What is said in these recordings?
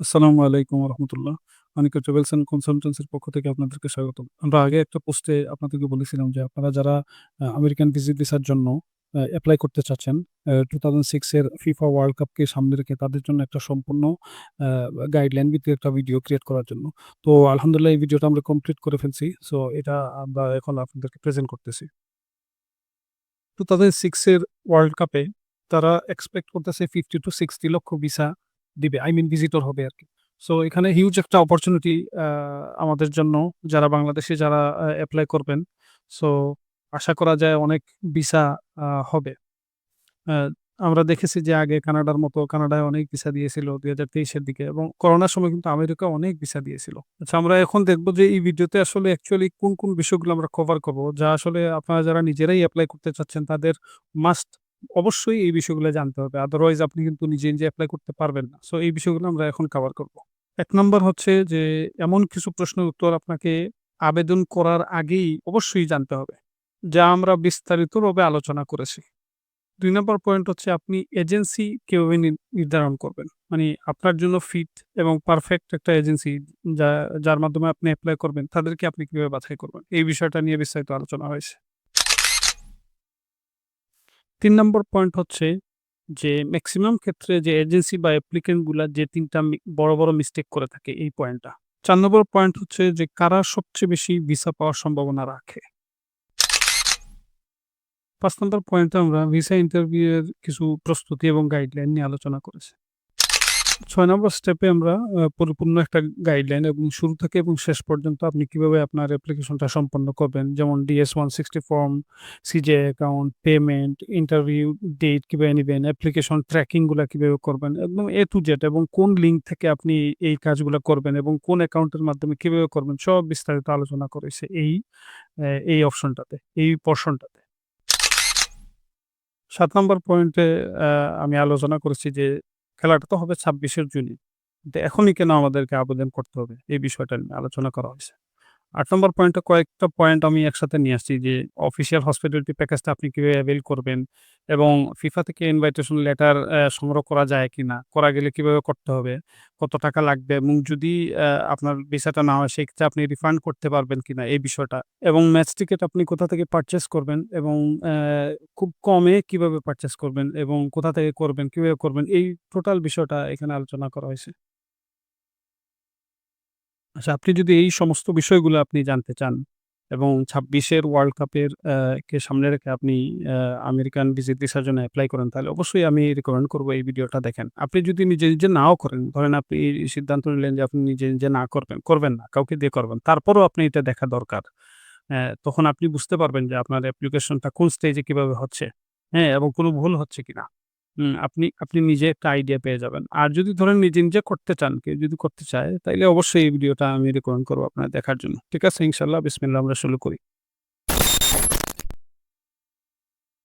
আসসালামু আলাইকুম রহমতুল্লাহ। অনিকা ট্রাভেলস অ্যান্ড কনসালটেন্সির পক্ষ থেকে আপনাদেরকে স্বাগতম। আমরা আগে একটা পোস্টে আপনাদেরকে বলেছিলাম যে আপনারা যারা আমেরিকান ভিজিট ভিসার জন্য অ্যাপ্লাই করতে চাচ্ছেন, টু থাউজেন্ড সিক্সের ফিফা ওয়ার্ল্ড কাপকে সামনে রেখে তাদের জন্য একটা সম্পূর্ণ গাইডলাইন ভিত্তিক একটা ভিডিও ক্রিয়েট করার জন্য। তো আলহামদুলিল্লাহ এই ভিডিওটা আমরা কমপ্লিট করে ফেলছি। সো এটা আমরা এখন আপনাদেরকে প্রেজেন্ট করতেছি। 2006 সিক্সের ওয়ার্ল্ড কাপে তারা এক্সপেক্ট করতেছে 50 টু 60 লক্ষ ভিসা দিবে। আই মিন ভিজিটর হবে আর কি সো এখানে হিউজ একটা অপরচুনিটি আমাদের জন্য যারা বাংলাদেশে যারা অ্যাপ্লাই করবেন। সো আশা করা যায় অনেক ভিসা হবে। আমরা দেখেছি যে আগে কানাডার মতো কানাডায় অনেক ভিসা দিয়েছিল দুই হাজার তেইশের দিকে এবং করোনার সময় কিন্তু আমেরিকা অনেক ভিসা দিয়েছিল। আচ্ছা আমরা এখন দেখব যে এই ভিডিওতে আসলে অ্যাকচুয়ালি কোন, কোন বিষয়গুলো আমরা কভার করব যা আসলে আপনারা যারা নিজেরাই অ্যাপ্লাই করতে চাচ্ছেন তাদের মাস্ট অবশ্যই এই বিষয়গুলো জানতে হবে। আদারওয়াইজ আপনি কিন্তু নিজে, নিজে এপ্লাই করতে পারবেন না। সো এই বিষয়গুলো আমরা এখন কভার করব। ১ নাম্বার হচ্ছে যে এমন কিছু প্রশ্নের উত্তর আপনাকে আবেদন করার আগেই অবশ্যই জানতে হবে। যা আমরা বিস্তারিতভাবে আলোচনা করেছি। ২ নাম্বার পয়েন্ট হচ্ছে আপনি এজেন্সি কীভাবে নির্ধারণ করবেন। মানে আপনার জন্য ফিট এবং পারফেক্ট একটা এজেন্সি যা যার মাধ্যমে আপনি অ্যাপ্লাই করবেন তাদেরকে আপনি কীভাবে বাছাই করবেন। এই বিষয়টা নিয়ে বিস্তারিত আলোচনা হয়েছে। ৩ নম্বর পয়েন্ট হচ্ছে যে ম্যাক্সিমাম ক্ষেত্রে যে এজেন্সি বা অ্যাপ্লিকেন্টগুলা যে তিনটা বড়, বড় মিস্টেক করে থাকে এই পয়েন্টটা। চার নম্বর পয়েন্ট হচ্ছে যে কারা সবচেয়ে বেশি ভিসা পাওয়ার সম্ভাবনা রাখে। পাঁচ নম্বর পয়েন্টে আমরা ভিসা ইন্টারভিউ এর কিছু প্রস্তুতি এবং গাইডলাইন নিয়ে আলোচনা করেছি। ৬ নম্বর স্টেপে আমরা পরিপূর্ণ একটা গাইডলাইন এবং শুরু থেকে এবং শেষ পর্যন্ত আপনি কীভাবে আপনার অ্যাপ্লিকেশনটা সম্পন্ন করবেন। যেমন DS one sixty form, CGI account, payment, interview date কীভাবে নিবেন, অ্যাপ্লিকেশন ট্র্যাকিংগুলা কীভাবে করবেন। একদম এ টু জেড এবং কোন লিঙ্ক থেকে আপনি এই কাজগুলা করবেন এবং কোন অ্যাকাউন্টের মাধ্যমে কীভাবে করবেন সব বিস্তারিত আলোচনা করেছে এই এই অপশনটাতে, এই পোরশনটাতে। ৭ নম্বর পয়েন্টে আমি আলোচনা করেছি যে খেলাটা তো হবে ২৬ এর জুনে। কিন্তু এখনই কেন আমাদেরকে আবেদন করতে হবে? এই বিষয়টা নিয়ে আলোচনা করা হয়েছে। আট নম্বর পয়েন্টে কয়েকটা পয়েন্ট আমি একসাথে নিয়ে আসছি যে অফিসিয়াল হসপিটালিটি প্যাকেজটা আপনি কীভাবে অ্যাভেল করবেন এবং ফিফা থেকে ইনভাইটেশন লেটার সংগ্রহ করা যায় কিনা? করা গেলে কীভাবে করতে হবে? কত টাকা লাগবে? এবং যদি আপনার ভিসাটা না হয় সেক্ষেত্রে আপনি রিফান্ড করতে পারবেন কিনা? এই বিষয়টা। এবং ম্যাচ টিকেট আপনি কোথা থেকে পারচেজ করবেন এবং খুব কমে কীভাবে পারচেজ করবেন এবং কোথা থেকে করবেন, কীভাবে করবেন? এই টোটাল বিষয়টা এখানে আলোচনা করা হয়েছে। আচ্ছা আপনি যদি এই সমস্ত বিষয়গুলো আপনি জানতে চান এবং ছাব্বিশের ওয়ার্ল্ড কাপের কে সামনে রেখে আপনি আমেরিকান ভিজিট ভিসার জন্য এপ্লাই করেন তাহলে অবশ্যই আমি রিকমেন্ড করব এই ভিডিওটা দেখেন। আপনি যদি নিজে, নিজে নাও করেন, ধরেন আপনি সিদ্ধান্ত নিলেন যে আপনি নিজে, নিজে না করবেন, করবেন না, কাউকে দিয়ে করবেন। তারপরেও আপনি এটা দেখা দরকার। তখন আপনি বুঝতে পারবেন যে আপনার অ্যাপ্লিকেশনটা কোন স্টেজে কীভাবে হচ্ছে, হ্যাঁ? এবং কোনো ভুল হচ্ছে কিনা। হুম, আপনি আপনি নিজে একটা আইডিয়া পেয়ে যাবেন। আর যদি ধরেন নিজে, নিজে করতে চান, কেউ যদি করতে চায় তাইলে অবশ্যই এই ভিডিওটা আমি রিকমেন্ড করব আপনার দেখার জন্য। ঠিক আছে? ইনশাআল্লাহ বিসমিল্লাহ আমরা শুরু করি।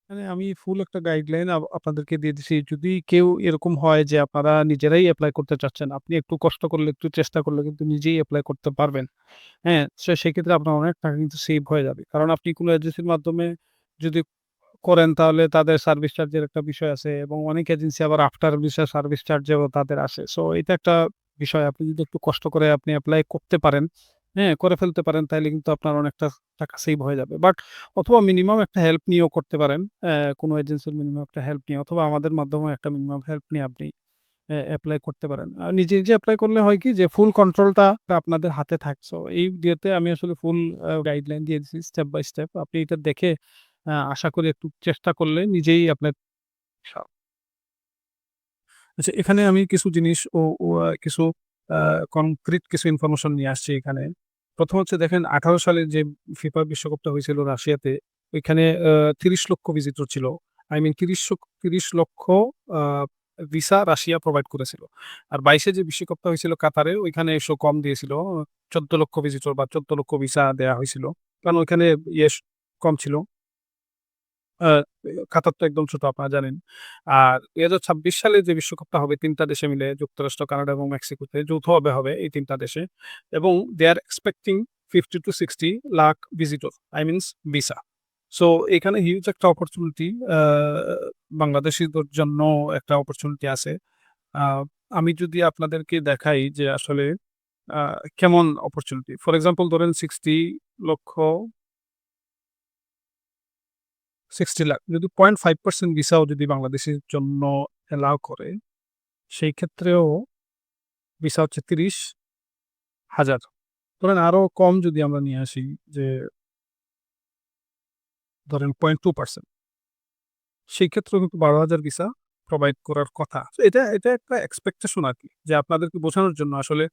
মানে আমি ফুল একটা গাইডলাইন আপ আপনাদেরকে দিয়ে দিছি। যদি কেউ এরকম হয় যে আপনারা নিজেরাই এপ্লাই করতে চাচ্ছেন, আপনি একটু কষ্ট করলে, একটু চেষ্টা করলে কিন্তু নিজেই এপ্লাই করতে পারবেন। হ্যাঁ? সেক্ষেত্রে আপনার অনেক টাকা কিন্তু সেভ হয়ে যাবে। কারণ আপনি কোনো এজেন্সির মাধ্যমে যদি করেন তাহলে তাদের সার্ভিস চার্জের একটা বিষয় আছে এবং অনেক এজেন্সি আবার আফটার ভিসা সার্ভিস চার্জেও তাদের আসে। সো এটা একটা বিষয়। আপনি যদি একটু কষ্ট করে আপনি অ্যাপ্লাই করতে পারেন, হ্যাঁ? করে ফেলতে পারেন তাইলে কিন্তু আপনার অনেকটা টাকা সেভ হয়ে যাবে। বাট অথবা মিনিমাম একটা হেল্প নিয়েও করতে পারেন। কোনো এজেন্সির মিনিমাম একটা হেল্প নিয়ে অথবা আমাদের মাধ্যমে একটা মিনিমাম হেল্প নিয়ে আপনি অ্যাপ্লাই করতে পারেন। আর নিজে, নিজে অ্যাপ্লাই করলে হয় কি যে ফুল কন্ট্রোলটা আপনাদের হাতে থাকে। সো এই ভিডিওতে আমি আসলে ফুল গাইডলাইন দিয়ে দিছি স্টেপ বাই স্টেপ। আপনি এটা দেখে আশা করি একটু চেষ্টা করলে নিজেই আপনার আচ্ছা এখানে আমি কিছু জিনিস ও কিছু কনক্রিট কিছু ইনফরমেশন নিয়ে আসছি এখানে। প্রথম হচ্ছে দেখেন ১৮ সালের যে ফিফা বিশ্বকাপটা হয়েছিল রাশিয়াতে, ওইখানে ৩০ লক্ষ ভিজিটর ছিল। আই মিন ৩০ লক ৩০ লক্ষ ভিসা রাশিয়া প্রোভাইড করেছিল। আর বাইশে যে বিশ্বকাপটা হয়েছিল কাতারে, ওইখানে এসও কম দিয়েছিল। ১৪ লক্ষ ভিজিটর বা ১৪ লক্ষ ভিসা দেয়া হয়েছিল। কারণ ওইখানে ইয়ে কম ছিল। কাতার তো একদম ছোট আপনারা জানেন। আর ২০২৬ সালে যে বিশ্বকাপটা হবে ৩ টা দেশে মিলে যুক্তরাষ্ট্র, কানাডা এবং মেক্সিকোতে যৌথভাবে হবে এই ৩ টা দেশে। এবং they are expecting 50 to 60 lakh visitor. I means visa. So এখানে হিউজ একটা অপরচুনিটি বাংলাদেশীদের জন্য একটা অপরচুনিটি আছে। আমি যদি আপনাদেরকে দেখাই যে আসলে কেমন অপরচুনিটি। ফর এক্সাম্পল ধরেন 60 লক্ষ 60 লাখ যদি 0.5% ভিসাও যদি বাংলাদেশের জন্য অ্যালাও করে, সেই ক্ষেত্রেও ভিসা হচ্ছে 30,000 ধরেন আরও কম যদি আমরা নিয়ে আসি যে ধরেন 0.2% সেই ক্ষেত্রেও কিন্তু 12,000 ভিসা প্রোভাইড করার কথা। এটা এটা একটা এক্সপেকটেশন আরকি যে আপনাদেরকে বোঝানোর জন্য আসলে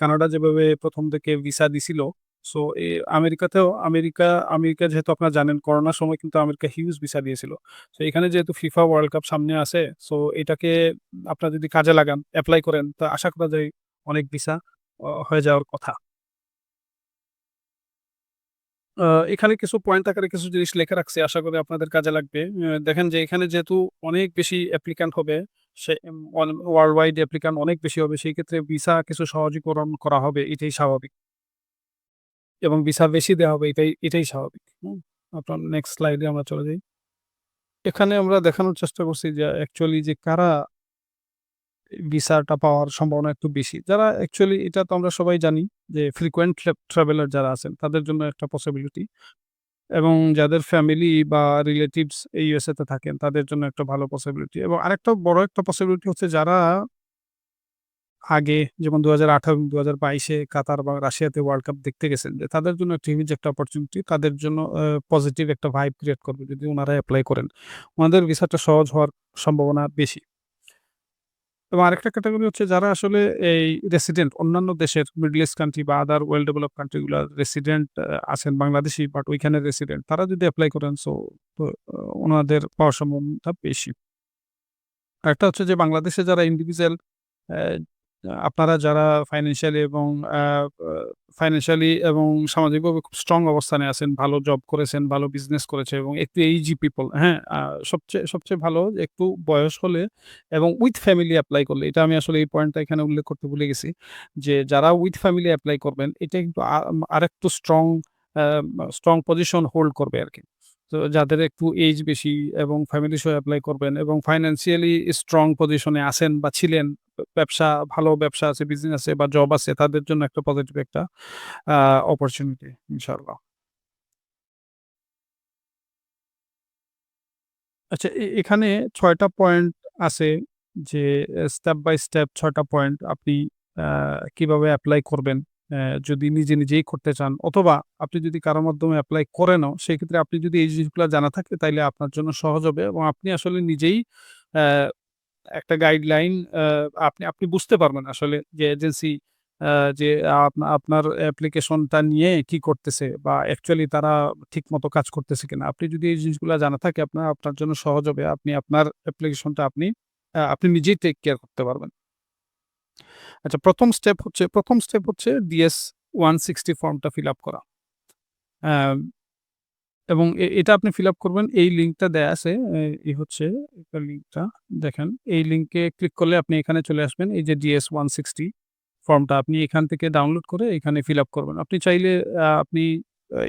কানাডা যেভাবে প্রথম থেকে ভিসা দিছিল, সো এ আমেরিকাতেও আমেরিকা আমেরিকা যেহেতু আপনারা জানেন করোনার সময় কিন্তু আমেরিকা হিউজ ভিসা দিয়েছিল। সো এখানে যেহেতু ফিফা ওয়ার্ল্ড কাপ সামনে আছে, সো এটাকে আপনারা যদি কাজে লাগান, অ্যাপ্লাই করেন, তো আশা করা যায় অনেক ভিসা হয়ে যাওয়ার কথা। এখানে কিছু পয়েন্ট আকারে কিছু জিনিস লেখা রাখছি। আশা করি আপনাদের কাজে লাগবে। দেখেন যে এখানে যেহেতু অনেক বেশি অ্যাপ্লিক্যান্ট হবে, সে ওয়ার্ল্ড ওয়াইড অ্যাপ্লিক্যান্ট অনেক বেশি হবে। সেই ক্ষেত্রে ভিসা কিছু সহজীকরণ করা হবে, এটাই স্বাভাবিক। এবং ভিসা বেশি দেওয়া হবে এটাই এটাই স্বাভাবিক। আপনার নেক্সট স্লাইডে আমরা চলে যাই। এখানে আমরা দেখানোর চেষ্টা করছি যে অ্যাকচুয়ালি যে কারা ভিসাটা পাওয়ার সম্ভাবনা একটু বেশি। যারা অ্যাকচুয়ালি এটা তো আমরা সবাই জানি যে ফ্রিকোয়েন্ট ট্রাভেলার যারা আছেন তাদের জন্য একটা পসিবিলিটি এবং যাদের ফ্যামিলি বা রিলেটিভস এই ইউএসএ তে থাকেন তাদের জন্য একটা ভালো পসিবিলিটি এবং আরেকটা বড় একটা পসিবিলিটি হচ্ছে যারা আগে যেমন দু হাজার আঠারো দু হাজার বাইশে কাতার বা রাশিয়াতে ওয়ার্ল্ড কাপ দেখতে গেছেন যে তাদের জন্য একটা হিউজ একটা অপরচুনিটি তাদের জন্য পজিটিভ একটা ভাইব ক্রিয়েট করবে যদি ওনারা অ্যাপ্লাই করেন। ওনাদের ভিসাটা সহজ হওয়ার সম্ভাবনা বেশি। এবং আরেকটা ক্যাটেগরি হচ্ছে যারা আসলে এই রেসিডেন্ট অন্যান্য দেশের মিডল ইস্ট কান্ট্রি বা আদার ওয়েল ডেভেলপ কান্ট্রিগুলো রেসিডেন্ট আছেন, বাংলাদেশি বাট ওইখানের রেসিডেন্ট তারা যদি অ্যাপ্লাই করেন সো ওনাদের পাওয়ার সম্ভাবনাটা বেশি। আরেকটা হচ্ছে যে বাংলাদেশে যারা ইন্ডিভিজুয়াল আপনারা যারা ফাইন্যান্সিয়ালি এবং ফাইন্যান্সিয়ালি এবং সামাজিকভাবে খুব স্ট্রং অবস্থানে আছেন, ভালো জব করেছেন, ভালো বিজনেস করেছে এবং একটু এইজি পিপল, হ্যাঁ? সবচেয়ে সবচেয়ে ভালো একটু বয়স হলে এবং উইথ ফ্যামিলি অ্যাপ্লাই করলে এটা আমি আসলে এই পয়েন্টটা এখানে উল্লেখ করতে ভুলে গেছি। যে যারা উইথ ফ্যামিলি অ্যাপ্লাই করবেন এটা কিন্তু আরেকটু স্ট্রং স্ট্রং পজিশন হোল্ড করবে আরকি। তো যাদের একটু এইজ বেশি এবং ফ্যামিলি সহ অ্যাপ্লাই করবেন এবং ফাইন্যান্সিয়ালি স্ট্রং পজিশনে আছেন বা ছিলেন, ব্যবসা ভালো ব্যবসা আছে, বিজনেস আছে বা জব আছে তাদের জন্য একটা পজিটিভ একটা অপরচুনিটি ইনশাআল্লাহ। আচ্ছা এখানে ছয়টা পয়েন্ট আছে যে স্টেপ বাই স্টেপ ছয়টা পয়েন্ট আপনি কীভাবে অ্যাপ্লাই করবেন। যদি নিজে, নিজেই করতে চান অথবা আপনি যদি কারও মাধ্যমে এপ্লাই করেনও সেক্ষেত্রে আপনি যদি এই জিনিসগুলো জানা থাকে তাইলে আপনার জন্য সহজ হবে এবং আপনি আসলে নিজেই একটা গাইডলাইন আপনি আপনি বুঝতে পারবেন আসলে যে এজেন্সি যে আপনা আপনার অ্যাপ্লিকেশনটা নিয়ে কি করতেছে বা অ্যাকচুয়ালি তারা ঠিকমতো কাজ করতেছে কিনা। আপনি যদি এই জিনিসগুলো জানা থাকে আপনার আপনার জন্য সহজ হবে। আপনি আপনার অ্যাপ্লিকেশনটা আপনি আপনি নিজেই টেক কেয়ার করতে পারবেন। আচ্ছা প্রথম স্টেপ হচ্ছে প্রথম স্টেপ হচ্ছে ডিএস ওয়ান সিক্সটি ফর্মটা ফিল আপ করা। এবং এটা আপনি ফিল আপ করবেন এই লিঙ্কটা দেয়া আছে। এই হচ্ছে লিঙ্কটা দেখেন। এই লিঙ্কে ক্লিক করলে আপনি এখানে চলে আসবেন। এই যে ডিএস ওয়ান সিক্সটি ফর্মটা আপনি এখান থেকে ডাউনলোড করে এখানে ফিল আপ করবেন। আপনি চাইলে আপনি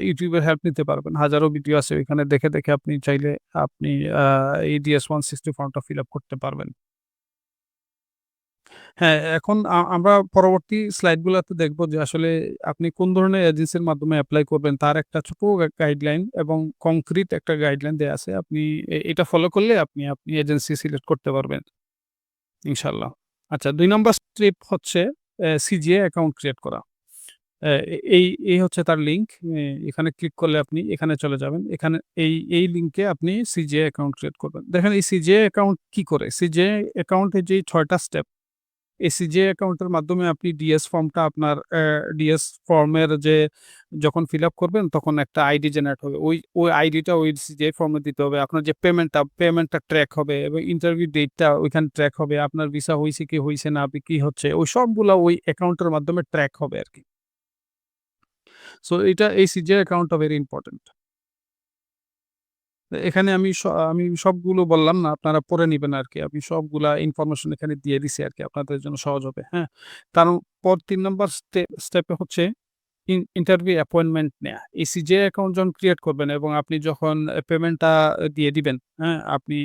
YouTube হেল্প নিতে পারবেন। হাজারো ভিডিও আছে এখানে দেখে, দেখে আপনি চাইলে আপনি এই DS-160 ফর্মটা ফিল আপ করতে পারবেন। হ্যাঁ, এখন আমরা পরবর্তী স্লাইড গুলাতে দেখব যে আসলে আপনি কোন ধরনের এজেন্সির মাধ্যমে অ্যাপ্লাই করবেন তার একটা ছোট গাইডলাইন এবং কংক্রিট একটা গাইডলাইন দেওয়া আছে। আপনি এটা ফলো করলে আপনি আপনি এজেন্সি সিলেক্ট করতে পারবেন। ইনশাল্লাহ আচ্ছা দুই নম্বর স্টেপ হচ্ছে সিজিএ অ্যাকাউন্ট ক্রিয়েট করা। এই এই হচ্ছে তার লিঙ্ক। এখানে ক্লিক করলে আপনি এখানে চলে যাবেন। এখানে এই এই লিঙ্কে আপনি সিজিএ অ্যাকাউন্ট ক্রিয়েট করবেন। দেখেন এই সিজিএ অ্যাকাউন্ট কি করে? সিজিএ অ্যাকাউন্টের যেই ৬ টা স্টেপ এই সিজিএ অ্যাকাউন্টের মাধ্যমে আপনি ডিএস ফর্মটা আপনার ডিএস ফর্মের যে যখন ফিল আপ করবেন তখন একটা আইডি জেনারেট হবে। ওই ওই আইডিটা ওই সিজিএ ফর্মে দিতে হবে। আপনার যে পেমেন্টটা, পেমেন্টটা ট্র্যাক হবে এবং ইন্টারভিউ ডেটটা ওইখানে ট্র্যাক হবে। আপনার ভিসা হইছে কি হয়েছে না, কি হচ্ছে ওই সবগুলো ওই অ্যাকাউন্টের মাধ্যমে ট্র্যাক হবে আর কি সো এটা এই সিজিএ অ্যাকাউন্টটা ভেরি ইম্পোর্টেন্ট। এখানে আমি আমি সবগুলো বললাম না। আপনারা পড়ে আর কি আমি সবগুলা ইনফরমেশন এখানে দিয়ে দিছি আর কি আপনাদের জন্য সহজ হবে। হ্যাঁ? তারপর তিন নম্বর স্টেপ স্টেপে হচ্ছে ইন ইন্টারভিউ অ্যাপয়েন্টমেন্ট নেয়া। যে অ্যাকাউন্ট যখন ক্রিয়েট করবেন এবং আপনি যখন পেমেন্টটা দিয়ে দিবেন, হ্যাঁ? আপনি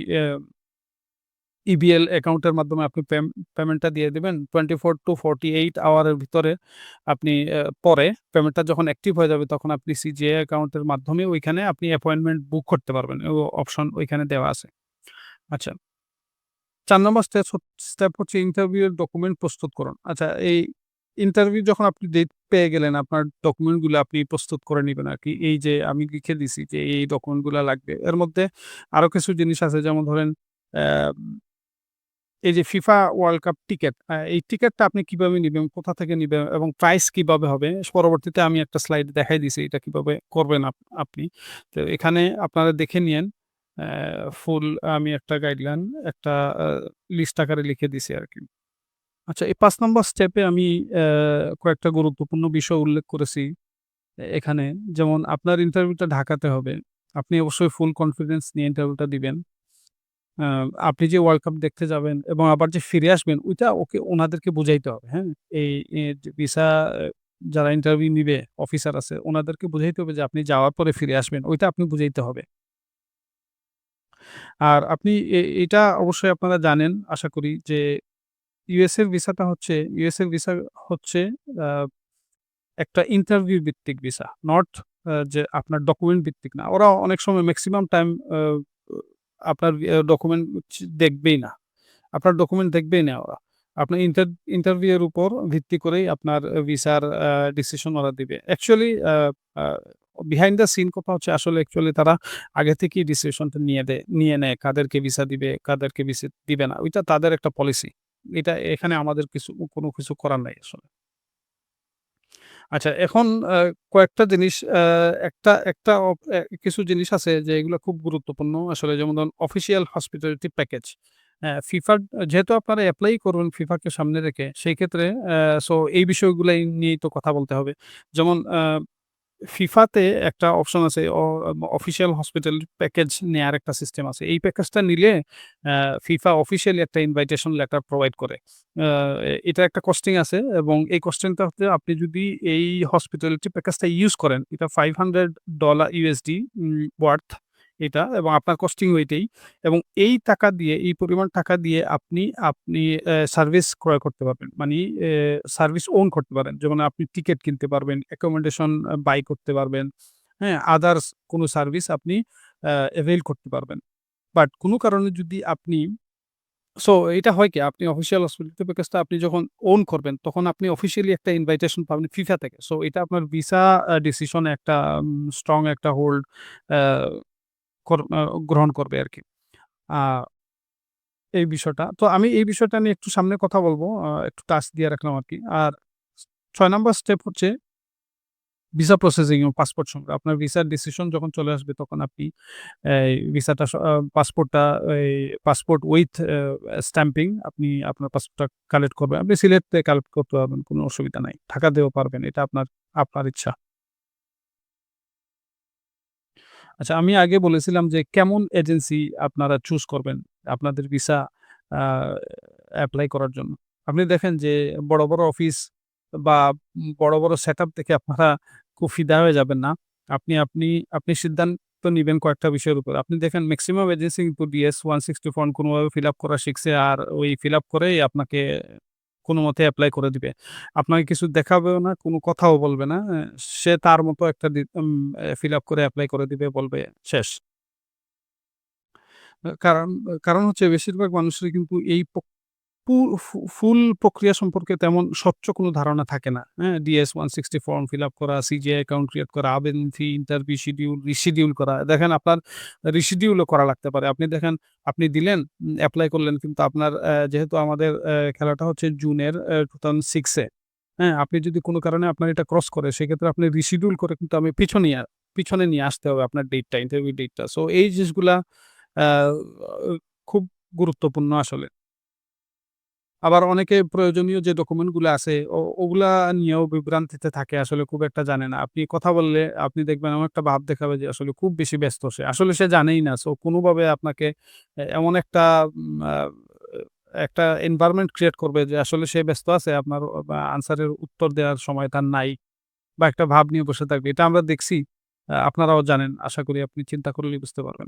ইবিএল অ্যাকাউন্টের মাধ্যমে আপনি পেম পেমেন্টটা দিয়ে দেবেন টোয়েন্টি ফোর টু 48 আওয়ারের ভিতরে আপনি পরে পেমেন্টটা যখন অ্যাক্টিভ হয়ে যাবে তখন আপনি সিজিআই অ্যাকাউন্টের মাধ্যমে ওইখানে আপনি অ্যাপয়েন্টমেন্ট বুক করতে পারবেন। ও অপশন ওইখানে দেওয়া আছে। আচ্ছা। ৪ নম্বর স্টেপস হচ স্টেপ হচ্ছে ইন্টারভিউ ডকুমেন্ট প্রস্তুত করুন। আচ্ছা এই ইন্টারভিউ যখন আপনি ডেট পেয়ে গেলেন, আপনার ডকুমেন্টগুলো আপনি প্রস্তুত করে নিবেন আরকি। এই যে আমি লিখে দিছি যে এই ডকুমেন্টগুলা লাগবে। এর মধ্যে আরও কিছু জিনিস আছে যেমন ধরেন এই যে ফিফা ওয়ার্ল্ড কাপ টিকিট এই টিকিটটা আপনি কীভাবে নিবেন, কোথা থেকে নিবেন এবং প্রাইস কীভাবে হবে? পরবর্তীতে আমি একটা স্লাইড দেখাই দিছি এটা কীভাবে করবেন আপনি। তো এখানে আপনারা দেখে নিয়েন। ফুল আমি একটা গাইডলাইন একটা লিস্ট আকারে লিখে দিছি আর কি আচ্ছা এই পাঁচ নম্বর স্টেপে আমি কয়েকটা গুরুত্বপূর্ণ বিষয় উল্লেখ করেছি এখানে। যেমন আপনার ইন্টারভিউটা ঢাকাতে হবে। আপনি অবশ্যই ফুল কনফিডেন্স নিয়ে ইন্টারভিউটা দিবেন। আপনি যে ওয়ার্ল্ড কাপ দেখতে যাবেন এবং আবার যে ফিরে আসবেন ওইটা ওকে ওনাদেরকে বুঝাইতে হবে, হ্যাঁ? এই ভিসা যারা ইন্টারভিউ নিবে অফিসার আছে ওনাদেরকে বুঝাইতে হবে যে আপনি যাওয়ার পরে ফিরে আসবেন। ওইটা আপনি বুঝাইতে হবে। আর আপনি এটা অবশ্যই আপনারা জানেন আশা করি যে ইউএস এর ভিসাটা হচ্ছে ইউএস এর ভিসা হচ্ছে একটা ইন্টারভিউ ভিত্তিক ভিসা। নট যে আপনার ডকুমেন্ট ভিত্তিক না। ওরা অনেক সময় ম্যাক্সিমাম টাইম আপনার ডকুমেন্ট দেখবেই না। আপনার ডকুমেন্ট দেখবেই না ওরা। আপনার ইন্টার ইন্টারভিউ এর উপর ভিত্তি করেই আপনার ভিসার ডিসিশন ওরা দিবে। অ্যাকচুয়ালি বিহাইন্ড দ্য সিন কথা হচ্ছে আসলে অ্যাকচুয়ালি তারা আগে থেকেই ডিসিশনটা নিয়ে দেয় নিয়ে নেয় কাদেরকে ভিসা দিবে, কাদেরকে ভিসা দিবে না। ওইটা তাদের একটা পলিসি। এটা এখানে আমাদের কিছু কোনো কিছু করার নাই আসলে। আচ্ছা এখন কয়েকটা জিনিস একটা একটা কিছু জিনিস আছে যে এগুলো খুব গুরুত্বপূর্ণ আসলে যেমন ধরুন অফিসিয়াল হসপিটালিটি প্যাকেজ। ফিফার যেহেতু আপনারা অ্যাপ্লাই করবেন ফিফাকে সামনে রেখে, সেই ক্ষেত্রে সো এই বিষয়গুলো নিয়েই তো কথা বলতে হবে। যেমন ফিফাতে একটা অপশন আছে অফিসিয়াল হসপিটাল প্যাকেজ নেওয়ার একটা সিস্টেম আছে। এই প্যাকেজটা নিলে ফিফা অফিসিয়ালি একটা ইনভাইটেশন লেটার প্রোভাইড করে। এটা একটা কস্টিং আছে এবং এই কস্টিংটা হচ্ছে আপনি যদি এই হসপিটালিটি প্যাকেজটা ইউজ করেন, এটা $500 ইউএসডি ওয়ার্থ এটা এবং আপনার কস্টিং ওইটাই এবং এই টাকা দিয়ে এই পরিমাণ টাকা দিয়ে আপনি আপনি সার্ভিস ক্রয় করতে পারবেন। মানে সার্ভিস ওন করতে পারেন। যেমন আপনি টিকিট কিনতে পারবেন, অ্যাকোমোডেশন বাই করতে পারবেন, হ্যাঁ? আদার্স কোনো সার্ভিস আপনি এভেইল করতে পারবেন। বাট কোনো কারণে যদি আপনি সো এটা হয় কি আপনি অফিসিয়াল হসপিটালিটি প্যাকেজটা আপনি যখন ওন করবেন তখন আপনি অফিসিয়ালি একটা ইনভাইটেশন পাবেন ফিফা থেকে। সো এটা আপনার ভিসা ডিসিশন একটা স্ট্রং একটা হোল্ড গ্রহণ করবে আরকি। আ এই বিষয়টা। তো আমি এই বিষয়টা নিয়ে একটু সামনে কথা বলব একটু টাচ দিয়ে রাখলাম আর কি আর ছয় নম্বর স্টেপ হচ্ছে ভিসা প্রসেসিং এবং পাসপোর্ট সংগ্রহ। আপনার ভিসার ডিসিশন যখন চলে আসবে তখন আপনি ভিসাটা পাসপোর্টটা এই পাসপোর্ট উইথ স্ট্যাম্পিং আপনি আপনার পাসপোর্টটা কালেক্ট করবেন। আপনি সিলেট কালেক্ট করতে পারবেন, কোনো অসুবিধা নাই। ঢাকাতেও পারবেন। এটা আপনার আপনার ইচ্ছা। আচ্ছা আমি আগে বলেছিলাম যে কেমন এজেন্সি আপনারা চুজ করবেন আপনাদের ভিসা অ্যাপ্লাই করার জন্য। আপনি দেখেন যে বড়, বড় অফিস বা বড়, বড় সেটআপ দেখে আপনারা খুব ফিদা হয়ে যাবেন না। আপনি আপনি আপনি সিদ্ধান্ত নিবেন কয়েকটা বিষয়ের উপর। আপনি দেখেন ম্যাক্সিমাম এজেন্সি কিন্তু DS-160 ফর্ম কোনোভাবে ফিল আপ করা শিখছে আর ওই ফিল আপ করেই আপনাকে কোনোমতে অ্যাপ্লাই করে দিবে। আপনাকে কিছু দেখাবেও না, কোনো কথাও বলবে না। সে তার মতো একটা ফিল আপ করে অ্যাপ্লাই করে দিবে, বলবে শেষ। কারণ কারণ হচ্ছে বেশিরভাগ মানুষের কিন্তু এই ফুল প্রক্রিয়া সম্পর্কে তেমন স্বচ্ছ কোনো ধারণা থাকে না। হ্যাঁ? DS one sixty form fill up করা, সিজিআই অ্যাকাউন্ট ক্রিয়েট করা, আবেদন ফি, ইন্টারভিউ শিডিউল, রিশিডিউল করা। দেখেন আপনার রিশিডিউলও করা লাগতে পারে। আপনি দেখেন আপনি দিলেন, অ্যাপ্লাই করলেন কিন্তু আপনার যেহেতু আমাদের খেলাটা হচ্ছে জুনের অ্যা 2006 এ, হ্যাঁ? আপনি যদি কোনো কারণে আপনার এটা ক্রস করে সেক্ষেত্রে আপনি রিশিডিউল করে কিন্তু আমি পিছনে পিছনে নিয়ে আসতে হবে আপনার ডেটটা, ইন্টারভিউ ডেটটা। সো এই জিনিসগুলা খুব গুরুত্বপূর্ণ আসলে। আবার অনেকে প্রয়োজনীয় যে ডকুমেন্টগুলা আছে ওগুলা নিয়েও বিভ্রান্তিতে থাকে, আসলে খুব একটা জানে না। আপনি কথা বললে আপনি দেখবেন এমন একটা ভাব দেখাবে যে আসলে খুব বেশি ব্যস্ত সে। আসলে সে জানেই না। সো, কোনোভাবে আপনাকে এমন একটা একটা এনভায়রনমেন্ট ক্রিয়েট করবে যে আসলে সে ব্যস্ত আছে, আপনার আনসারের উত্তর দেওয়ার সময় তার নাই, বা একটা ভাব নিয়ে বসে থাকবে। এটা আমরা দেখছি। আপনারাও জানেন। আশা করি আপনি চিন্তা করলেই বুঝতে পারবেন।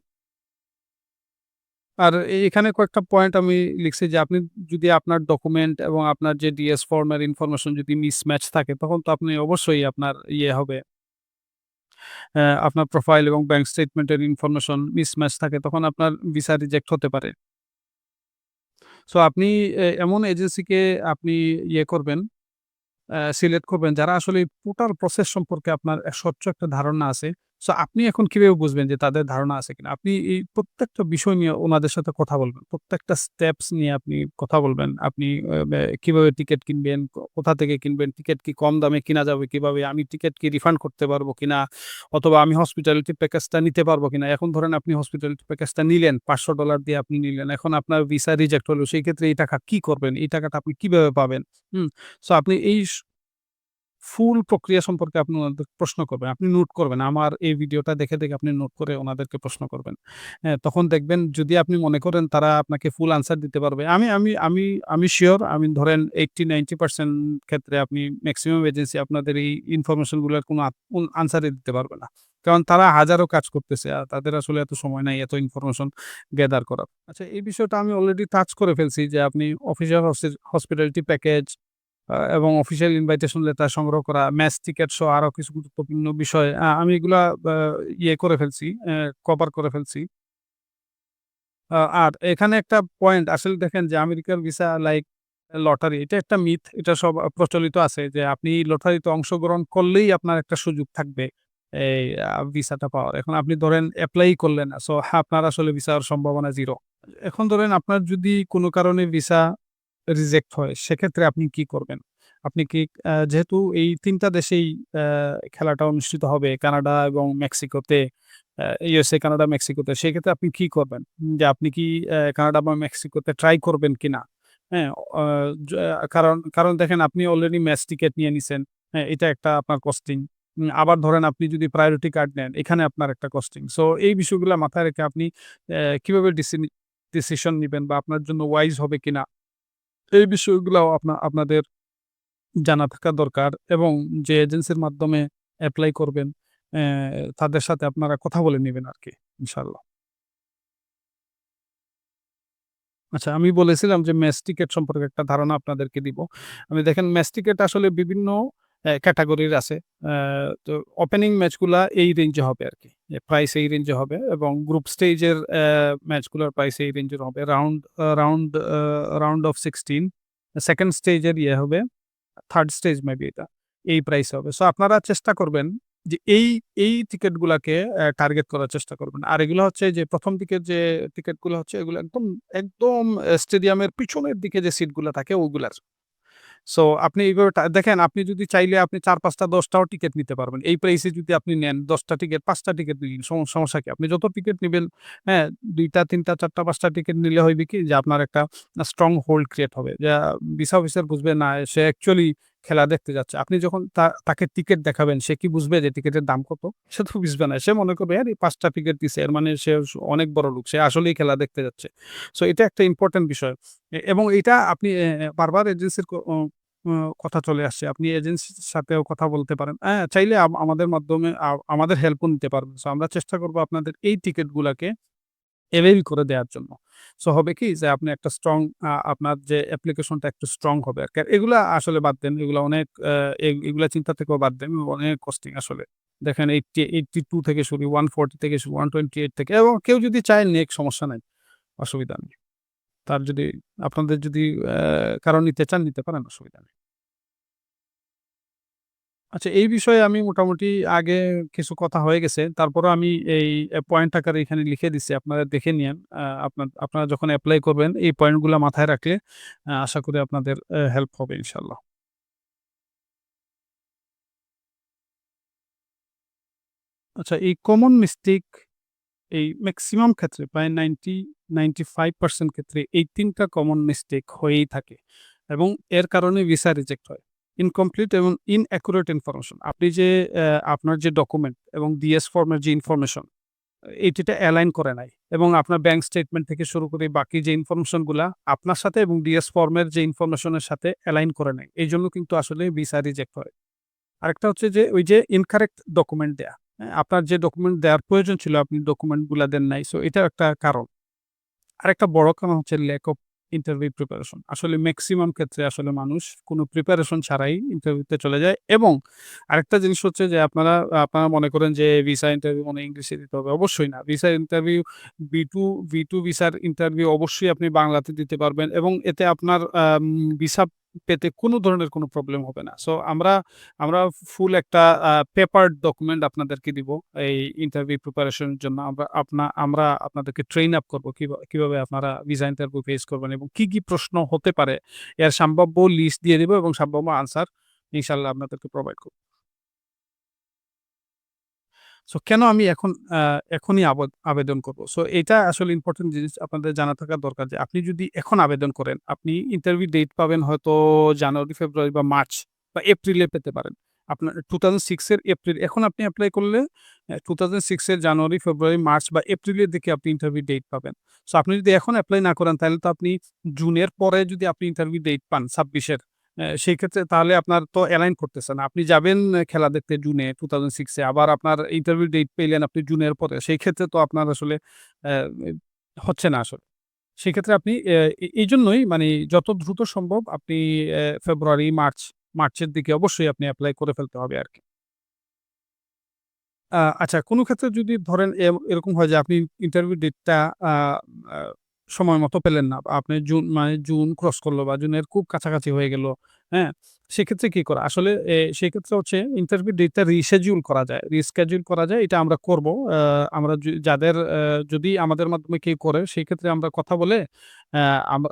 আর এখানে কয়েকটা পয়েন্ট আমি লিখছি যে আপনি যদি আপনার ডকুমেন্ট এবং আপনার যে ডিএস ফর্মের ইনফরমেশন যদি মিসম্যাচ থাকে তখন তো আপনি অবশ্যই আপনার ইয়ে হবে আপনার প্রোফাইল এবং ব্যাংক স্টেটমেন্টের ইনফরমেশন মিসম্যাচ থাকে তখন আপনার ভিসা রিজেক্ট হতে পারে। সো আপনি এমন এজেন্সিকে আপনি ইয়ে করবেন, সিলেক্ট করবেন যারা আসলে টোটাল প্রসেস সম্পর্কে আপনার স্বচ্ছ একটা ধারণা আছে। সো আপনি এখন কীভাবে বুঝবেন যে তাদের ধারণা আছে কিনা? আপনি এই প্রত্যেকটা বিষয় নিয়ে ওনাদের সাথে কথা বলবেন। প্রত্যেকটা স্টেপস নিয়ে আপনি কথা বলবেন। আপনি কীভাবে টিকিট কিনবেন, কোথা থেকে কিনবেন, টিকিট কি কম দামে কিনা যাবে কীভাবে, আমি টিকিট কি রিফান্ড করতে পারব কিনা? অথবা আমি হসপিটালিটি প্যাকেজটা নিতে পারব কিনা? এখন ধরেন আপনি হসপিটালিটি প্যাকেজটা নিলেন, $৫০০ দিয়ে আপনি নিলেন। এখন আপনার ভিসা রিজেক্ট হলো। সেই ক্ষেত্রে এই টাকা কি করবেন? এই টাকাটা আপনি কীভাবে পাবেন? হুম? সো আপনি এই ফুল প্রক্রিয়া সম্পর্কে আপনি ওনাদের প্রশ্ন করবেন। আপনি নোট করবেন। আমার এই ভিডিওটা দেখে, দেখে আপনি নোট করে ওনাদেরকে প্রশ্ন করবেন। তখন দেখবেন যদি আপনি মনে করেন তারা আপনাকে ফুল আনসার দিতে পারবে। আমি আমি আমি আমি শিওর আমি ধরেন 80-90% ক্ষেত্রে আপনি ম্যাক্সিমাম এজেন্সি আপনাদের এই ইনফরমেশনগুলোর কোনো আ কোন আনসারই দিতে পারবে না। কারণ তারা হাজারো কাজ করতেছে। আর তাদের আসলে এত সময় নাই এত ইনফরমেশন গ্যাদার করার। আচ্ছা এই বিষয়টা আমি অলরেডি টাচ করে ফেলছি যে আপনি অফিসিয়াল হসপিটালিটি প্যাকেজ এবং অফিসিয়াল ইনভাইটেশন লেটার সংগ্রহ করা, ম্যাচ টিকেট সহ আরও কিছু গুরুত্বপূর্ণ বিষয় আমি এগুলা ইয়ে করে ফেলছি, কভার করে ফেলছি। আর এখানে একটা পয়েন্ট আসলে দেখেন যে আমেরিকার ভিসা লাইক লটারি এটা একটা মিথ। এটা সব প্রচলিত আছে যে আপনি লটারিতে অংশগ্রহণ করলেই আপনার একটা সুযোগ থাকবে এই ভিসাটা পাওয়ার। এখন আপনি ধরেন অ্যাপ্লাই করলেন সো আপনার আসলে ভিসার সম্ভাবনা জিরো এখন ধরেন আপনার যদি কোনো কারণে ভিসা রিজেক্ট হয়, সেক্ষেত্রে আপনি কি করবেন? আপনি কি যেহেতু এই তিনটা দেশেই খেলাটা অনুষ্ঠিত হবে কানাডা এবং মেক্সিকোতে, ইউএসএ, কানাডা, মেক্সিকোতে। সেক্ষেত্রে আপনি কি করবেন? যে আপনি কি কানাডা বা মেক্সিকোতে ট্রাই করবেন কিনা? হ্যাঁ? অ কারণ কারণ দেখেন আপনি অলরেডি ম্যাচ টিকেট নিয়ে নিছেন। হ্যাঁ? এটা একটা আপনার কস্টিং। আবার ধরেন আপনি যদি প্রায়োরিটি কার্ড নেন, এখানে আপনার একটা কস্টিং। সো এই বিষয়গুলো মাথায় রেখে আপনি কীভাবে ডিসিশন নিবেন বা আপনার জন্য ওয়াইজ হবে কিনা? এই বিষয়গুলো আপনা আপনাদের জানা থাকা দরকার এবং যে এজেন্সির মাধ্যমে অ্যাপ্লাই করবেন, তাদের সাথে আপনারা কথা বলে নেবেন আর কি ইনশাল্লাহ আচ্ছা আমি বলেছিলাম যে ম্যাচ সম্পর্কে একটা ধারণা আপনাদেরকে দিব। আমি দেখেন ম্যাচ টিকেট আসলে বিভিন্ন ক্যাটেগরির আছে। তো ওপেনিং ম্যাচগুলা এই রেঞ্জে হবে আর কি প্রাইস এই রেঞ্জে হবে এবং গ্রুপ স্টেজের ম্যাচগুলোর প্রাইস এই রেঞ্জের হবে। Round round round of 16 2nd স্টেজের ইয়ে হবে, থার্ড স্টেজ মেবি এটা। এই প্রাইস হবে। সো আপনারা চেষ্টা করবেন যে এই, এই টিকেটগুলাকে টার্গেট করার চেষ্টা করবেন। আর এগুলো হচ্ছে যে প্রথম দিকের যে টিকিটগুলো হচ্ছে এগুলো একদম, একদম স্টেডিয়ামের পিছনের দিকে যে সিটগুলা থাকে ওগুলার। সো আপনি এইভাবে দেখেন আপনি যদি চাইলে আপনি চার পাঁচটা দশটাও টিকিট নিতে পারবেন। এই প্রাইসে যদি আপনি নেন ১০ টা টিকেট, ৫ টা টিকেট সম সমস্যা কি? আপনি যত টিকিট নেবেন হ্যাঁ? ২ টা, ৩ টা, ৪ টা, ৫ টা টিকেট নিলে হইবে কি? যে আপনার একটা স্ট্রং হোল্ড ক্রিয়েট হবে। যা ভিসা অফিসার বুঝবে না সে অ্যাকচুয়ালি খেলা দেখতে যাচ্ছে। আপনি যখন তাকে টিকিট দেখাবেন, সে কি বুঝবে যে টিকিটের দাম কত? সে তো বুঝবে না। সে মনে করবে, আরে ৫ টা টিকেট দিছে এর মানে সে অনেক বড় লোক। সে আসলেই খেলা দেখতে যাচ্ছে। সো এটা একটা ইম্পোর্টেন্ট বিষয়। এবং এটা আপনি বারবার এজেন্সির কথা চলে আসছে। আপনি এজেন্সির সাথেও কথা বলতে পারেন। হ্যাঁ? চাইলে আমাদের মাধ্যমে আমাদের হেল্পও নিতে পারবেন। সো আমরা চেষ্টা করব আপনাদের এই টিকিটগুলোকে এভেইল করে দেওয়ার জন্য। সো হবে কি? যে আপনি একটা স্ট্রং আপনার যে অ্যাপ্লিকেশনটা একটু স্ট্রং হবে আর এগুলা আসলে বাদ দেন। এগুলো অনেক এগুলা চিন্তা থেকেও বাদ দেন। অনেক কস্টিং আসলে। দেখেন 80 82 থেকে শুরু, 140 থেকে শুরু, 128 থেকে এবং কেউ যদি চায় নেক সমস্যা নেই অসুবিধা নেই। তার যদি আপনাদের যদি কারণ কারও নিতে চান নিতে পারেন অসুবিধা নেই। আচ্ছা এই বিষয়ে আমি মোটামুটি আগে কিছু কথা হয়ে গেছে। তারপরেও আমি এই পয়েন্ট আকারে এখানে লিখে দিচ্ছি। আপনারা দেখে নিয়েন। আ, আপনার, আপনারা যখন অ্যাপ্লাই করবেন, এই পয়েন্টগুলো মাথায় রাখলে আশা করি আপনাদের হেল্প হবে ইনশাআল্লাহ। আচ্ছা এই কমন মিস্টেক এই ম্যাক্সিমাম ক্ষেত্রে প্রায় 90-95% ক্ষেত্রে এই তিনটা কমন মিস্টেক হয়েই থাকে এবং এর কারণে ভিসা রিজেক্ট হয়। ইনকমপ্লিট এবং ইনঅ্যাকুরেট ইনফরমেশন। আপনি যে আপনার যে ডকুমেন্ট এবং ডিএস ফর্মের যে ইনফরমেশন এইটিটা অ্যালাইন করে নাই এবং আপনার ব্যাংক স্টেটমেন্ট থেকে শুরু করে বাকি যে ইনফরমেশনগুলা আপনার সাথে এবং ডিএস ফর্মের যে ইনফরমেশনের সাথে অ্যালাইন করে নাই। এইজন্য কিন্তু আসলে ভিসা রিজেক্ট হয়। আরেকটা হচ্ছে যে, ওই যে ইনকারেক্ট ডকুমেন্ট দেয়া। হ্যাঁ? আপনার যে ডকুমেন্ট দেওয়ার প্রয়োজন ছিল, আপনি ডকুমেন্টগুলা দেন নাই। সো এটাও একটা কারণ। আরেকটা বড় কারণ হচ্ছে ল্যাক অফ ইন্টারভিউ প্রিপারেশন। আসলে ম্যাক্সিমাম ক্ষেত্রে আসলে মানুষ কোনো প্রিপারেশন ছাড়াই ইন্টারভিউতে চলে যায় এবং আরেকটা জিনিস হচ্ছে যে আপনারা আপনারা মনে করেন যে ভিসা ইন্টারভিউ মানে ইংলিশে দিতে হবে। অবশ্যই না। ভিসা ইন্টারভিউ B2 V2 ভিসার ইন্টারভিউ অবশ্যই আপনি বাংলাতে দিতে পারবেন এবং এতে আপনার ভিসা পেতে কোনো ধরনের কোনো প্রবলেম হবে না। সো আমরা আমরা ফুল একটা পেপার ডকুমেন্ট আপনাদেরকে দিব এই ইন্টারভিউ প্রিপারেশনের জন্য। আমরা আপনা আমরা আপনাদেরকে ট্রেন আপ করব কীভাবে আপনারা ভিসা ইন্টারভিউ ফেস করবেন এবং কি, কি প্রশ্ন হতে পারে এর সম্ভাব্য লিস্ট দিয়ে দেবো এবং সম্ভাব্য আনসার ইনশাল্লাহ আপনাদেরকে প্রোভাইড করব। সো কেন আমি এখন এখনই আবদ আবেদন করব? সো এটা আসলে ইম্পোর্টেন্ট জিনিস আপনাদের জানা থাকা দরকার যে আপনি যদি এখন আবেদন করেন, আপনি ইন্টারভিউ ডেট পাবেন হয়তো জানুয়ারি, ফেব্রুয়ারি বা মার্চ বা এপ্রিলে পেতে পারেন। আপনার টু থাউজেন্ড সিক্সের এপ্রিল এখন আপনি অ্যাপ্লাই করলে টু থাউজেন্ড সিক্সের জানুয়ারি, ফেব্রুয়ারি, মার্চ বা এপ্রিলের দিকে আপনি ইন্টারভিউ ডেট পাবেন। সো আপনি যদি এখন অ্যাপ্লাই না করেন তাহলে তো আপনি জুনের পরে যদি আপনি ইন্টারভিউ ডেট পান 26 এর অ্যা সেই ক্ষেত্রে তাহলে আপনার তো অ্যালাইন করতেছেন আপনি যাবেন খেলা দেখতে জুনে টু থাউজেন্ড সিক্সে আবার আপনার ইন্টারভিউ ডেট পেলেন আপনি জুনের পরে। সেই ক্ষেত্রে তো আপনার আসলে হচ্ছে না আসলে। সেক্ষেত্রে আপনি এই জন্যই মানে যত দ্রুত সম্ভব আপনি ফেব্রুয়ারি, মার্চ মার্চের দিকে অবশ্যই আপনি অ্যাপ্লাই করে ফেলতে হবে আর কি আচ্ছা কোনো ক্ষেত্রে যদি ধরেন এরকম হয় যে আপনি ইন্টারভিউ ডেটটা সময় মতো পেলেন না। আপনি জুন মানে জুন ক্রস করল বা জুনের খুব কাছাকাছি হয়ে গেল, হ্যাঁ? সেক্ষেত্রে কি করা? আসলে সেক্ষেত্রে হচ্ছে ইন্টারভিউ ডেটটা রিশিডিউল করা যায়। রিশিডিউল করা যায় এটা আমরা করব। আমরা যাদের যদি আমাদের মাধ্যমে কেউ করে সেক্ষেত্রে আমরা কথা বলে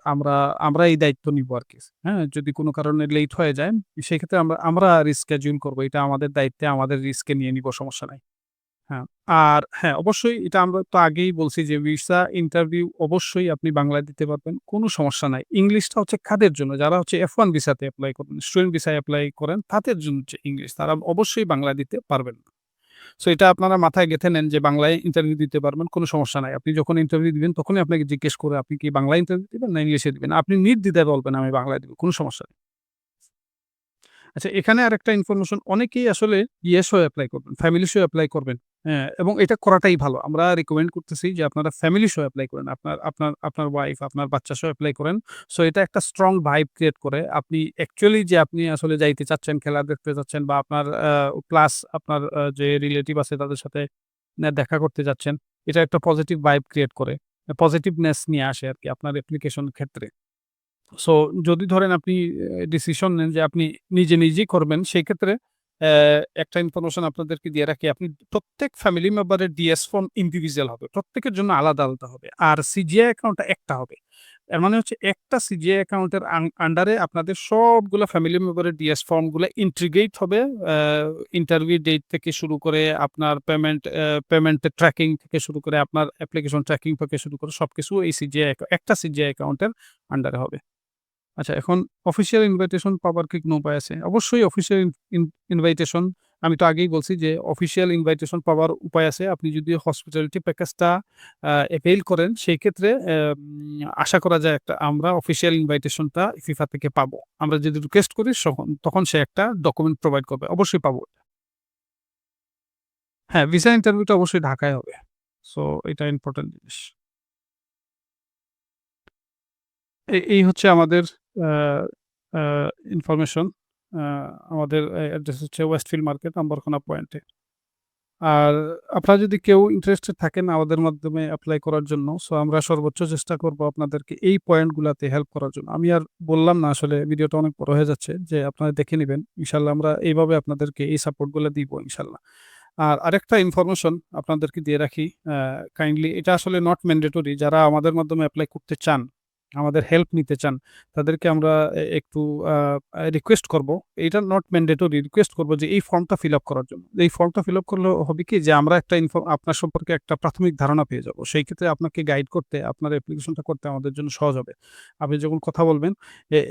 আমরা আমরা এই দায়িত্ব নিবো আরকি। হ্যাঁ? যদি কোনো কারণে লেট হয়ে যায় সেক্ষেত্রে আমরা আমরা রিশিডিউল করব। এটা আমাদের দায়িত্বে আমাদের রিস্কে নিয়ে নিব সমস্যা নাই। হ্যাঁ, আর হ্যাঁ, অবশ্যই এটা আমরা তো আগেই বলছি যে ভিসা ইন্টারভিউ অবশ্যই আপনি বাংলায় দিতে পারবেন। কোনো সমস্যা নাই। ইংলিশটা হচ্ছে কাদের জন্য? যারা হচ্ছে এফ ওয়ান ভিসাতে অ্যাপ্লাই করেন, স্টুডেন্ট ভিসায় অ্যাপ্লাই করেন তাদের জন্য হচ্ছে ইংলিশ। তারা অবশ্যই বাংলায় দিতে পারবেন। সো এটা আপনারা মাথায় গেঁথে নেন যে বাংলায় ইন্টারভিউ দিতে পারবেন, কোনো সমস্যা নাই। আপনি যখন ইন্টারভিউ দিবেন তখনই আপনাকে জিজ্ঞেস করে আপনি কি বাংলায় ইন্টারভিউ দিবেন না ইংলিশে দিবেন? আপনি নির্দ্বিধায় বলবেন আমি বাংলায় দিব। কোনো সমস্যা নেই। আচ্ছা এখানে আরেকটা ইনফরমেশন অনেকেই আসলে ইয়ে সহ এপ্লাই করবেন, ফ্যামিলি সহ এপ্লাই করবেন। হ্যাঁ, এবং এটা করাটাই ভালো। আমরা রিকমেন্ড করতেছি যে আপনারা ফ্যামিলি সহ এপ্লাই করেন। আপনার আপনার আপনার ওয়াইফ, আপনার বাচ্চা সহ এপ্লাই করেন। সো এটা একটা স্ট্রং ভাইব ক্রিয়েট করে। আপনি অ্যাকচুয়ালি যে আপনি আসলে যাইতে চাচ্ছেন, খেলা দেখতে চাচ্ছেন বা আপনার প্লাস আপনার যে রিলেটিভ আছে তাদের সাথে দেখা করতে যাচ্ছেন। এটা একটা পজিটিভ ভাইব ক্রিয়েট করে। পজিটিভনেস নিয়ে আসে আর কি আপনার অ্যাপ্লিকেশন ক্ষেত্রে। সো যদি ধরেন আপনি ডিসিশন নেন যে আপনি নিজে, নিজেই করবেন সেক্ষেত্রে অ্যা একটা ইনফরমেশন আপনাদেরকে দিয়ে রাখি। আপনি প্রত্যেক ফ্যামিলি মেম্বারের ডিএস ফর্ম ইন্ডিভিজুয়াল হবে। প্রত্যেকের জন্য আলাদা, আলাদা হবে। আর সিজিআই অ্যাকাউন্টটা একটা হবে। এর মানে হচ্ছে একটা সিজিআই অ্যাকাউন্টের আন্ডারে আপনাদের সবগুলা ফ্যামিলি মেম্বারের ডিএস ফর্মগুলো ইন্টিগ্রেট হবে। ইন্টারভিউ ডেট থেকে শুরু করে আপনার পেমেন্ট পেমেন্টের ট্র্যাকিং থেকে শুরু করে আপনার অ্যাপ্লিকেশন ট্র্যাকিং থেকে শুরু করে সব কিছু এই সিজিআই একটা সিজিআই অ্যাকাউন্টের আন্ডারে হবে। আচ্ছা এখন অফিসিয়াল ইনভাইটেশন পাবার কি কোনো উপায় আছে? অবশ্যই অফিসিয়াল ইন ইন ইনভাইটেশন আমি তো আগেই বলছি যে অফিসিয়াল ইনভাইটেশন পাওয়ার উপায় আছে। আপনি যদি হসপিটালিটি প্যাকেজটা এভেইল করেন সেই ক্ষেত্রে আশা করা যায় একটা আমরা অফিসিয়াল ইনভাইটেশনটা ফিফা থেকে পাবো। আমরা যদি রিকোয়েস্ট করি তখন সে একটা ডকুমেন্ট প্রোভাইড করবে। অবশ্যই পাবো। হ্যাঁ, ভিসা ইন্টারভিউটা অবশ্যই ঢাকায় হবে। সো এটা ইম্পোর্টেন্ট জিনিস। এই হচ্ছে আমাদের ইনফরমেশন। আমাদের অ্যাড্রেস হচ্ছে ওয়েস্টফিল্ড মার্কেট আম্বরখানা পয়েন্টে। আর আপনারা যদি কেউ ইন্টারেস্টেড থাকেন আমাদের মাধ্যমে অ্যাপ্লাই করার জন্য, সো আমরা সর্বোচ্চ চেষ্টা করব আপনাদেরকে এই পয়েন্টগুলোতে হেল্প করার জন্য। আমি আর বললাম না আসলে ভিডিওটা অনেক বড় হয়ে যাচ্ছে যে আপনারা দেখে নেবেন ইনশাল্লাহ আমরা এইভাবে আপনাদেরকে এই সাপোর্টগুলো দিব ইনশাল্লাহ আর আরেকটা ইনফরমেশন আপনাদেরকে দিয়ে রাখি কাইন্ডলি এটা আসলে নট ম্যান্ডেটরি যারা আমাদের মাধ্যমে অ্যাপ্লাই করতে চান, আমাদের হেল্প নিতে চান, তাদেরকে আমরা একটু রিকোয়েস্ট করব। এটা নট ম্যান্ডেটরি রিকোয়েস্ট করব যে এই ফর্মটা ফিল আপ করার জন্য। এই ফর্মটা ফিল আপ করলে হবে কি যে আমরা একটা ইনফর্ম আপনার সম্পর্কে একটা প্রাথমিক ধারণা পেয়ে যাব। সেই ক্ষেত্রে আপনাকে গাইড করতে, আপনার অ্যাপ্লিকেশনটা করতে আমাদের জন্য সহজ হবে। আপনি যখন কথা বলবেন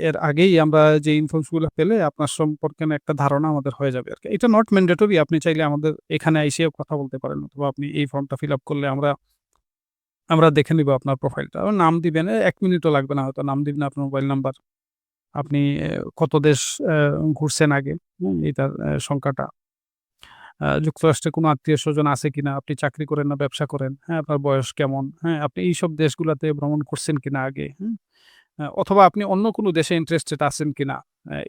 এর আগেই আমরা যে ইনফর্মসগুলো পেলে আপনার সম্পর্কে একটা ধারণা আমাদের হয়ে যাবে আর কি এটা নট ম্যান্ডেটরি আপনি চাইলে আমাদের এখানে আইসেও কথা বলতে পারেন অথবা আপনি এই ফর্মটা ফিল আপ করলে আমরা আমরা দেখে নিব আপনার প্রোফাইলটা। নাম দিবেন, এক মিনিটও লাগবে না হয়তো। নাম দিবেন, আপনার মোবাইল নাম্বার। আপনি কত দেশ ঘুরছেন আগে, হুম? এটার সংখ্যাটা। যুক্তরাষ্ট্রে কোনো আত্মীয় স্বজন আছে কিনা, আপনি চাকরি করেন না ব্যবসা করেন, হ্যাঁ? আপনার বয়স কেমন, হ্যাঁ? আপনি এইসব দেশগুলাতে ভ্রমণ করছেন কিনা আগে, অথবা আপনি অন্য কোনো দেশে ইন্টারেস্টেড আছেন কিনা,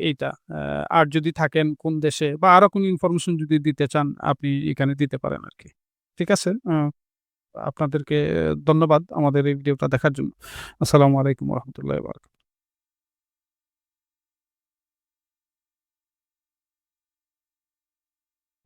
এইটা। আর যদি থাকেন কোন দেশে বা আরও কোনো ইনফরমেশন যদি দিতে চান, আপনি এখানে দিতে পারেন আর কি ঠিক আছে? আপনাদেরকে ধন্যবাদ আমাদের এই ভিডিওটা দেখার জন্য। আসসালামু আলাইকুম রহমতুল্লাহ।